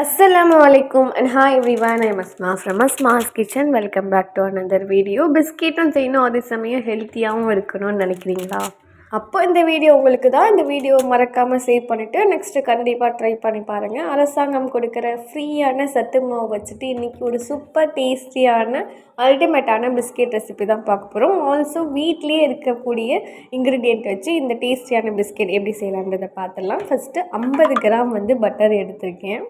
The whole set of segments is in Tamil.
அஸ்லாம் வலைக்கும் and hi everyone I Asma from Asma's kitchen welcome back to another video பிஸ்கெட்டும் செய்யணும். அதே சமயம் ஹெல்த்தியாகவும் இருக்கணும்னு நினைக்கிறீங்களா? அப்போ இந்த வீடியோ உங்களுக்கு தான் இந்த வீடியோ மறக்காமல் சேவ் பண்ணிவிட்டு நெக்ஸ்ட்டு கண்டிப்பாக ட்ரை பண்ணி பாருங்கள் அரசாங்கம் கொடுக்குற ஃப்ரீயான சத்து மாவு வச்சுட்டு இன்றைக்கி ஒரு சூப்பர் டேஸ்டியான அல்டிமேட்டான பிஸ்கெட் ரெசிபி தான் பார்க்க போகிறோம் ஆல்சோ வீட்லேயே இருக்கக்கூடிய இன்க்ரீடியண்ட் வச்சு இந்த டேஸ்டியான பிஸ்கெட் எப்படி செய்யலான்றதை பார்த்துடலாம். ஃபஸ்ட்டு ஐம்பது கிராம் வந்து பட்டர் எடுத்திருக்கேன்.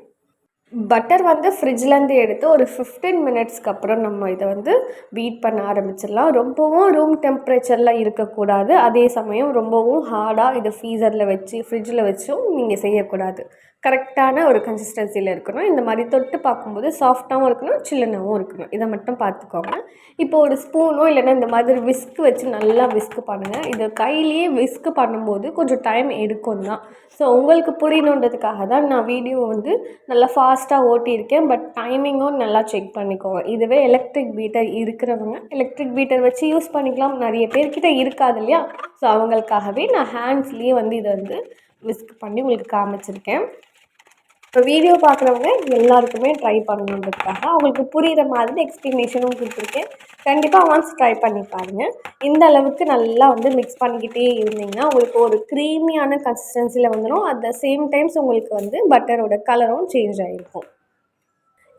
பட்டர் வந்து ஃப்ரிட்ஜ்லேருந்து எடுத்து ஒரு ஃபிஃப்டீன் மினிட்ஸ்க்கு அப்புறம் நம்ம இதை வந்து பீட் பண்ண ஆரம்பிச்சிடலாம். ரொம்பவும் ரூம் டெம்பரேச்சரில் இருக்கக்கூடாது. அதே சமயம் ரொம்பவும் ஹார்டாக இதை ஃப்ரீசரில் வச்சு ஃப்ரிட்ஜில் வச்சும் நீங்கள் செய்யக்கூடாது. கரெக்டான ஒரு கன்சிஸ்டன்சியில் இருக்கணும். இந்த மாதிரி தொட்டு பார்க்கும்போது சாஃப்டாகவும் இருக்கணும் சில்லுனாகவும் இருக்கணும். இதை மட்டும் பார்த்துக்கோங்க. இப்போ ஒரு ஸ்பூனோ இல்லைன்னா இந்த மாதிரி விஸ்க் வச்சு நல்லா விஸ்க் பண்ணுங்கள் இது கையிலேயே விஸ்க் பண்ணும்போது கொஞ்சம் டைம் எடுக்கும் தான். ஸோ உங்களுக்கு புரியணுன்றதுக்காக தான் நான் வீடியோ வந்து நல்லா ஃபாஸ்ட் ஃபாஸ்ட்டாக ஓட்டியிருக்கேன் பட் டைமிங்கும் நல்லா செக் பண்ணிக்கோங்க. இதுவே எலக்ட்ரிக் பீட்டர் இருக்கிறவங்க எலக்ட்ரிக் பீட்டர் வச்சு யூஸ் பண்ணிக்கலாம். நிறைய பேர்கிட்ட இருக்காது இல்லையா? ஸோ அவங்களுக்காகவே நான் ஹேண்ட்ஸ்லேயே வந்து இதை வந்து விஸ்க் பண்ணி உங்களுக்கு காமிச்சிருக்கேன். இப்போ வீடியோ பார்க்குறவங்க எல்லாருக்குமே ட்ரை பண்ணணுன்றதுக்காக அவங்களுக்கு புரிகிற மாதிரி எக்ஸ்ப்ளனேஷனும் கொடுத்துருக்கேன். கண்டிப்பாக ஒன்ஸ் ட்ரை பண்ணி பாருங்கள் இந்த அளவுக்கு நல்லா வந்து மிக்ஸ் பண்ணிக்கிட்டே இருந்தீங்கன்னா உங்களுக்கு ஒரு க்ரீமியான கன்சிஸ்டன்சியில் வந்துடும் அட் த சேம் டைம்ஸ் உங்களுக்கு வந்து பட்டரோட கலரும் சேஞ்ச் ஆகிருக்கும்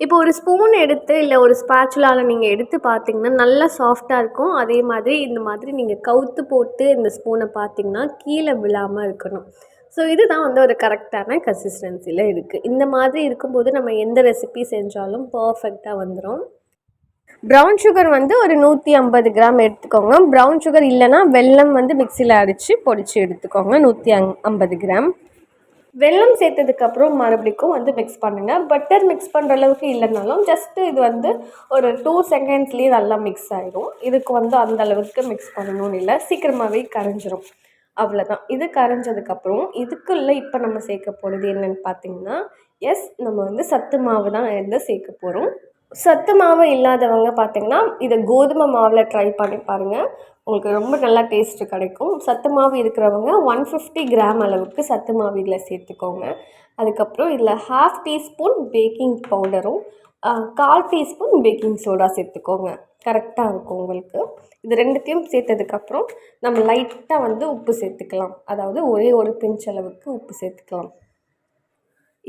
இப்போ ஒரு ஸ்பூன் எடுத்து இல்லை ஒரு ஸ்பேச்சுலாவில் நீங்கள் எடுத்து பார்த்தீங்கன்னா நல்லா சாஃப்டாக இருக்கும். அதே மாதிரி இந்த மாதிரி நீங்கள் கவுத்து போட்டு இந்த ஸ்பூனை பார்த்தீங்கன்னா கீழே விழாமல் இருக்கணும். ஸோ இதுதான் வந்து ஒரு கரெக்டான கன்சிஸ்டன்சியில் இருக்குது இந்த மாதிரி இருக்கும்போது நம்ம எந்த ரெசிபி செஞ்சாலும் பர்ஃபெக்டாக வந்துடும் ப்ரௌன் சுகர் வந்து ஒரு நூற்றி ஐம்பது கிராம் எடுத்துக்கோங்க. ப்ரௌன் சுகர் இல்லைன்னா வெல்லம் வந்து மிக்சியில் அடித்து பொடிச்சு எடுத்துக்கோங்க. நூற்றி அங் ஐம்பது கிராம். வெல்லம் சேர்த்ததுக்கப்புறம் மறுபடிக்கும் வந்து மிக்ஸ் பண்ணுங்கள் பட்டர் மிக்ஸ் பண்ணுற அளவுக்கு இல்லைனாலும் ஜஸ்ட்டு இது வந்து ஒரு டூ செகண்ட்ஸ்லேயே நல்லா மிக்ஸ் ஆகிடும் இதுக்கு வந்து அந்த அளவுக்கு மிக்ஸ் பண்ணணும்னு இல்லை. சீக்கிரமாகவே கரைஞ்சிரும். அவ்வளோதான் இது கரைஞ்சதுக்கப்புறம் இதுக்குள்ளே இப்போ நம்ம சேர்க்க போகிறது என்னென்னு பார்த்தீங்கன்னா எஸ் நம்ம வந்து சத்து மாவு தான் வந்து சேர்க்க போகிறோம் சத்து மாவு இல்லாதவங்க பார்த்தீங்கன்னா இதை கோதுமை மாவில் ட்ரை பண்ணி பாருங்கள் உங்களுக்கு ரொம்ப நல்லா டேஸ்ட்டு கிடைக்கும். சத்து மாவு இருக்கிறவங்க ஒன் ஃபிஃப்டி கிராம் அளவுக்கு சத்து மாவு இதில் சேர்த்துக்கோங்க. அதுக்கப்புறம் இதில் ஹாஃப் டீஸ்பூன் பேக்கிங் பவுடரும் கால் டீஸ்பூன் பேக்கிங் சோடா சேர்த்துக்கோங்க. கரெக்டாக இருக்கும் உங்களுக்கு. இது ரெண்டுத்தையும் சேர்த்ததுக்கப்புறம் நம்ம லைட்டாக வந்து உப்பு சேர்த்துக்கலாம். அதாவது ஒரே ஒரு பிஞ்ச் அளவுக்கு உப்பு சேர்த்துக்கலாம்.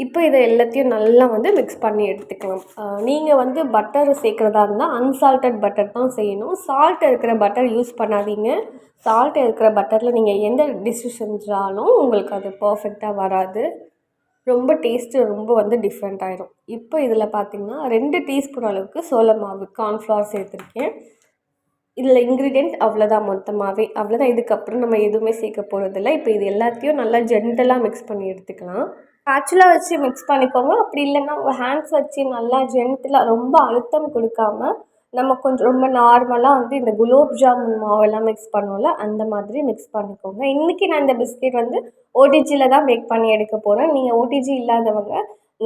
இப்போ இதை எல்லாத்தையும் நல்லா வந்து மிக்ஸ் பண்ணி எடுத்துக்கலாம். நீங்கள் வந்து பட்டர் சேர்க்குறதா இருந்தால் அன்சால்ட்டட் பட்டர் தான் செய்யணும். சால்ட் இருக்கிற பட்டர் யூஸ் பண்ணாதீங்க. சால்ட் இருக்கிற பட்டரில் நீங்கள் எந்த டிஷ் செஞ்சாலும் உங்களுக்கு அது பர்ஃபெக்டாக வராது. ரொம்ப டேஸ்ட்டு ரொம்ப வந்து டிஃப்ரெண்ட் ஆயிரும். இப்போ இதில் பார்த்திங்கன்னா ரெண்டு டீஸ்பூன் அளவுக்கு சோள மாவு கார்ன்ஃப்ளவர் சேர்த்துருக்கேன். இதில் இன்க்ரீடியண்ட் அவ்வளோதான் மொத்தமாகவே அவ்வளோதான் இதுக்கப்புறம் நம்ம எதுவுமே சேர்க்க போகிறதில்ல இப்போ இது எல்லாத்தையும் நல்லா ஜென்டலாக மிக்ஸ் பண்ணி எடுத்துக்கலாம். ஸ்பேச்சுலாக வச்சு மிக்ஸ் பண்ணிக்கோங்க. அப்படி இல்லைன்னா உங்கள் ஹேண்ட்ஸ் வச்சு நல்லா ஜென்டலாக ரொம்ப அழுத்தம் கொடுக்காம நம்ம கொஞ்சம் ரொம்ப நார்மலாக வந்து இந்த குலோப் ஜாமுன் மாவெல்லாம் மிக்ஸ் பண்ணுவோம்ல அந்த மாதிரி மிக்ஸ் பண்ணிக்கோங்க. இன்றைக்கி நான் இந்த பிஸ்கெட் வந்து ஓடிஜியில் தான் பேக் பண்ணி எடுக்க போகிறேன் நீங்கள் ஓடிஜி இல்லாதவங்க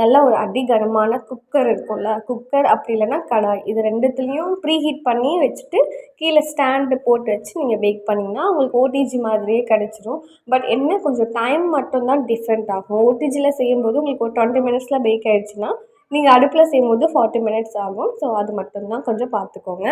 நல்ல ஒரு அடிகனமான குக்கர் இருக்கும்ல குக்கர் அப்படி இல்லைன்னா கடாய். இது ரெண்டுத்துலேயும் ப்ரீ ஹீட் பண்ணி வச்சுட்டு கீழே ஸ்டாண்டு போட்டு வச்சு நீங்கள் பேக் பண்ணிங்கன்னா உங்களுக்கு ஓடிஜி மாதிரியே கிடச்சிரும். பட் என்ன கொஞ்சம் டைம் மட்டும்தான் டிஃப்ரெண்ட் ஆகும். ஓடிஜியில் செய்யும்போது உங்களுக்கு ஒரு டுவெண்ட்டி மினிட்ஸில் பேக் ஆகிடுச்சுன்னா நீங்கள் அடுப்பில் செய்யும்போது ஃபார்ட்டி மினிட்ஸ் ஆகும். ஸோ அது மட்டும்தான். கொஞ்சம் பார்த்துக்கோங்க.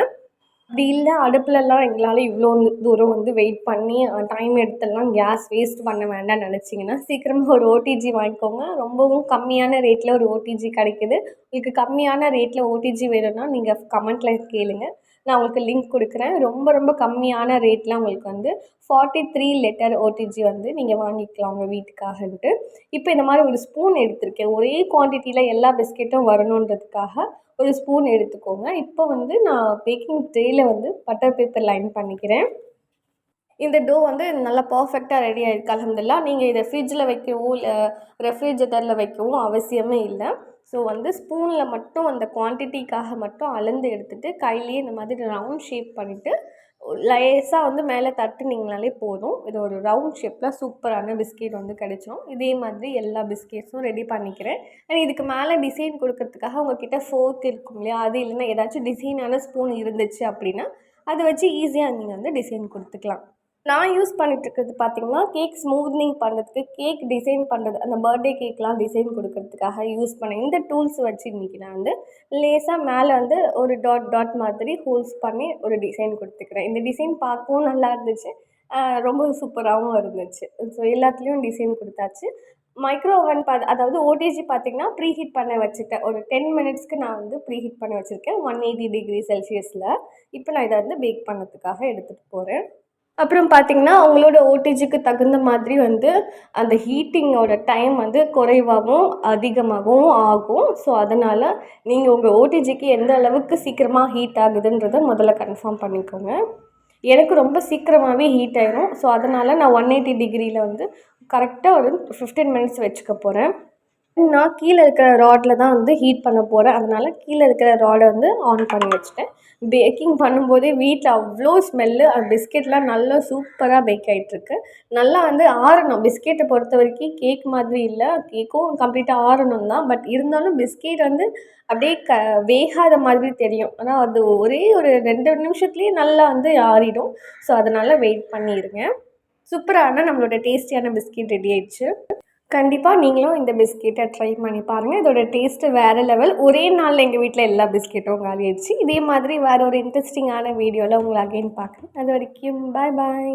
அப்படி இல்லை அடுப்புலலாம் எங்களால் இவ்வளோ தூரம் வந்து வெயிட் பண்ணி டைம் எடுத்துலாம் கேஸ் வேஸ்ட் பண்ண வேண்டாம்னு நினச்சிங்கன்னா சீக்கிரமாக ஒரு ஓடிஜி வாங்கிக்கோங்க. ரொம்பவும் கம்மியான ரேட்டில் ஒரு ஓடிஜி கிடைக்குது. உங்களுக்கு கம்மியான ரேட்டில் ஓடிஜி வேணும்னா நீங்கள் கமெண்ட்டில் கேளுங்கள் நான் உங்களுக்கு லிங்க் கொடுக்குறேன். ரொம்ப ரொம்ப கம்மியான ரேட்டில் உங்களுக்கு வந்து ஃபார்ட்டி த்ரீ லெட்டர் ஓடிஜி வந்து நீங்கள் வாங்கிக்கலாம் உங்கள் வீட்டுக்காகன்ட்டு. இப்போ இந்த மாதிரி ஒரு ஸ்பூன் எடுத்திருக்கேன். ஒரே குவான்டிட்டியில் எல்லா பிஸ்கெட்டும் வரணுன்றதுக்காக ஒரு ஸ்பூன் எடுத்துக்கோங்க. இப்போ வந்து நான் பேக்கிங் ட்ரேயில் வந்து பட்டர் பேப்பர் லைன் பண்ணிக்கிறேன். இந்த டோ வந்து நல்லா பர்ஃபெக்டாக ரெடி ஆகிருக்கு அலமதுல்லா நீங்கள் இதை ஃப்ரிட்ஜில் வைக்கவும் இல்லை ரெஃப்ரிஜரேட்டரில் வைக்கவும் அவசியமே இல்லை. ஸோ வந்து ஸ்பூனில் மட்டும் அந்த குவான்டிட்டிக்காக மட்டும் அளந்து எடுத்துகிட்டு கையிலேயே இந்த மாதிரி ரவுண்ட் ஷேப் பண்ணிவிட்டு லேஸாக வந்து மேலே தட்டுனீங்கனாலே போதும். இது ஒரு ரவுண்ட் ஷேப்பில் சூப்பரான பிஸ்கெட் வந்து கிடைச்சிரும். இதே மாதிரி எல்லா பிஸ்கெட்ஸும் ரெடி பண்ணிக்கிறேன். அண்ட் இதுக்கு மேலே டிசைன் கொடுக்கறதுக்காக உங்ககிட்ட ஃபோர்க் இருக்கும் இல்லையா? அது இல்லைன்னா ஏதாச்சும் டிசைனான ஸ்பூன் இருந்துச்சு அப்படின்னா அதை வச்சு ஈஸியாக நீங்கள் வந்து டிசைன் கொடுத்துக்கலாம். நான் யூஸ் பண்ணிகிட்ருக்கிறது பார்த்தீங்கன்னா கேக் ஸ்மூத்னிங் பண்ணுறதுக்கு கேக் டிசைன் பண்ணுறது அந்த பர்த்டே கேக்லாம் டிசைன் கொடுக்கறதுக்காக யூஸ் பண்ணேன் இந்த டூல்ஸ் வச்சு இன்றைக்கி நான் வந்து லேசாக மேலே வந்து ஒரு டாட் டாட் மாதிரி ஹோல்ஸ் பண்ணி ஒரு டிசைன் கொடுத்துக்கிறேன். இந்த டிசைன் பார்க்கவும் நல்லா இருந்துச்சு. ரொம்ப சூப்பராகவும் இருந்துச்சு. ஸோ எல்லாத்துலேயும் டிசைன் கொடுத்தாச்சு. மைக்ரோ ஓவன் பா அதாவது ஓடிஜி பார்த்திங்கன்னா ப்ரீ ஹீட் பண்ண வச்சுட்டேன். ஒரு டென் மினிட்ஸ்க்கு நான் வந்து ப்ரீ ஹீட் பண்ண வச்சுருக்கேன். ஒன் எயிட்டி டிகிரி செல்சியஸில் இப்போ நான் இதை வந்து பேக் பண்ணதுக்காக எடுத்துகிட்டு போகிறேன் அப்புறம் பார்த்திங்கன்னா அவங்களோட ஓடிஜிக்கு தகுந்த மாதிரி வந்து அந்த ஹீட்டிங்கோட டைம் வந்து குறைவாகவும் அதிகமாகவும் ஆகும். ஸோ அதனால் நீங்கள் உங்கள் ஓடிஜிக்கு எந்த அளவுக்கு சீக்கிரமாக ஹீட் ஆகுதுன்றதை முதல்ல கன்ஃபார்ம் பண்ணிக்கோங்க. எனக்கு ரொம்ப சீக்கிரமாகவே ஹீட் ஆயிரும். ஸோ அதனால் நான் ஒன் எயிட்டி டிகிரியில் வந்து கரெக்டாக ஒரு ஃபிஃப்டீன் மினிட்ஸ் வச்சுக்க போகிறேன் நான் கீழே இருக்கிற ராடில் தான் வந்து ஹீட் பண்ண போகிறேன் அதனால் கீழே இருக்கிற ராடை வந்து ஆன் பண்ணி வச்சுட்டேன். பேக்கிங் பண்ணும்போதே வீட்டில் அவ்வளோ ஸ்மெல்லு அந்த பிஸ்கெட்லாம் நல்லா சூப்பராக பேக் ஆகிட்டுருக்கு நல்லா வந்து ஆறணும். பிஸ்கெட்டை பொறுத்த வரைக்கும் கேக் மாதிரி இல்லை. கேக்கும் கம்ப்ளீட்டாக ஆறணும் தான். பட் இருந்தாலும் பிஸ்கெட் வந்து அப்படியே க வேகாத மாதிரி தெரியும். ஆனால் அது ஒரே ஒரு ரெண்டு நிமிஷத்துலேயே நல்லா வந்து ஆறிடும். ஸோ அதனால் வெயிட் பண்ணிடுங்க சூப்பரான நம்மளோட டேஸ்டியான பிஸ்கெட் ரெடி ஆயிடுச்சு. கண்டிப்பாக நீங்களும் இந்த பிஸ்கெட்டை ட்ரை பண்ணி பாருங்கள் இதோட டேஸ்ட்டு வேறு லெவல் ஒரே நாளில் எங்கள் வீட்டில் எல்லா பிஸ்கெட்டும் காலியாயிடுச்சு இதே மாதிரி வேறு ஒரு இன்ட்ரெஸ்டிங்கான வீடியோவில் உங்களை அகைன் பார்க்குறேன். அது வரைக்கும் பாய் பாய்